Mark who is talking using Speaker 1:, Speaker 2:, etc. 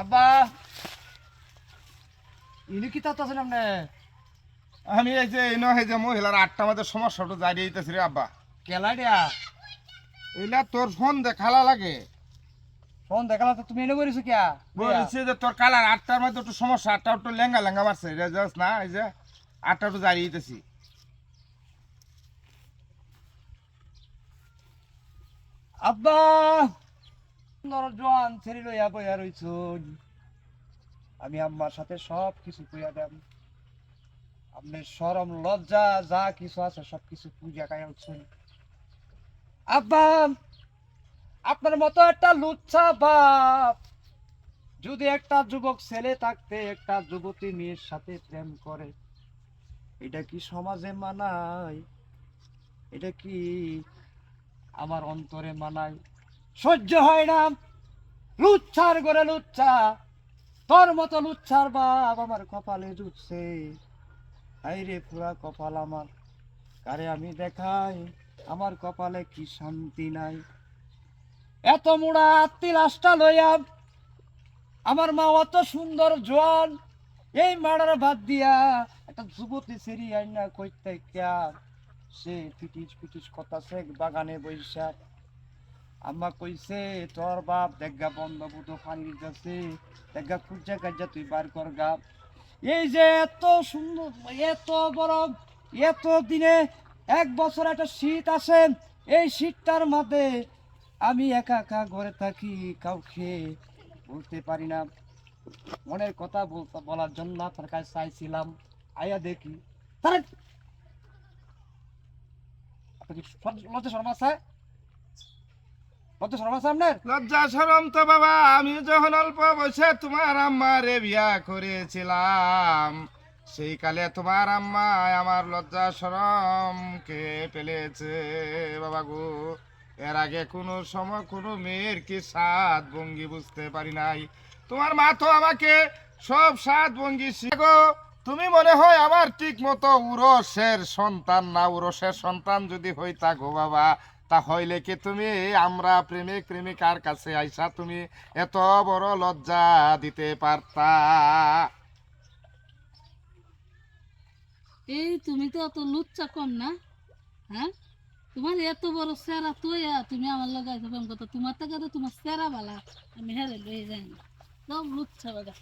Speaker 1: আব্বা। ইনি কি তাত আছেন আপনি?
Speaker 2: আমি এই যে এই নয় যে মহিলার আটটা আমাদের সমস্যাটা জারিয়ে দিতেছি রে আব্বা।
Speaker 1: কেলা দিয়া
Speaker 2: এইলা তোর ফোন দেখালা লাগে।
Speaker 1: ফোন দেখালা তো তুমি এনে করেছ কিয়া
Speaker 2: বলছি যে তোর কালার আটটার মধ্যে একটু সমস্যা আটটা একটু লেঙ্গা লেঙ্গা মারছে এটা জাস্ট না এই যে আটটা একটু জারিয়ে দিতেছি।
Speaker 1: আব্বা! জোয়ান ছেড়ে লইয়া বইয়া রইছুন আমি আম্মার সাথে সব কিছু কইয়া দেব। আপনি সরম, লজ্জা, যা কিছু আছে সব কিছু পূজা কায়া উঠছেন। আব্বা, আপনার মতো একটা লুচ্ছা বাপ। যদি একটা যুবক ছেলে থাকতে, একটা যুবতী মেয়ের সাথে প্রেম করে, এটা কি সমাজে মানায়? এটা কি আমার অন্তরে মানায়? সহ্য হয় না। লুচ্ছার করে লুচ্ছা। তোর মতো লুচ্ছার বাপ আমার কপালে জুটছে। হাই রে পুরা কপাল আমার। কারে আমি দেখাই? আমার কপালে কি শান্তি নাই? এত মোড়া আত্মি লাশটা লইয়া আমার মা অত সুন্দর জোয়ান। এই মাড়ার বাদ দিয়া একটা যুবতী সেরি আইনা কইতে সে পিটিস পিটিস কথা সে বাগানে বৈশা আম্মা কইছে, তোর বাপ দেখা বন্ধ বুধ পানির যাচ্ছে দেখা খুঁজা কাজা তুই বার কর গা এই যে এত সুন্দর, এত বড়, এত দিনে এক বছর একটা শীত আসে এই শীতটার মধ্যে আমি একা একা ঘরে থাকি, কাউকে বলতে পারি না। মনের কথা বলতে, বলার জন্য আপনার কাছে চাইছিলাম, আয়া দেখি। তারা লজ্জা শর্মা আছে? লজ্জা শর্মা আছে আপনার?
Speaker 2: লজ্জা সরম তো বাবা, আমি যখন অল্প বয়সে তোমার আম্মারে বিয়া করেছিলাম, সেই কালে তোমার আম্মা আমার লজ্জা সরম কে ফেলেছে বাবা গো। এর আগে কোনো সময় কোনো মেয়ের কি সাত ভঙ্গি বুঝতে পারি নাই। তোমার মা তো আমাকে সব সাত ভঙ্গি শিখো তুমি মনে হয় আমার ঠিক মতো উরসের সন্তান না, উরসের সন্তান যদি হইতা গো বাবা। তা হইলে কি তুমি আমরা প্রেমিক প্রেমিকার কাছে আইসা তুমি এত বড় লজ্জা দিতে পারতা?
Speaker 3: এই তুমি তো অত লুচ্চা কম না হ্যাঁ? তোমার এত বড় সেরা তুই তুমি আমার লগে প্রেম কথা। তোমার থেকে তো তোমার সেরা বালা আমি হেরে লয়ে যাই না। সব লুচ্চা বাগা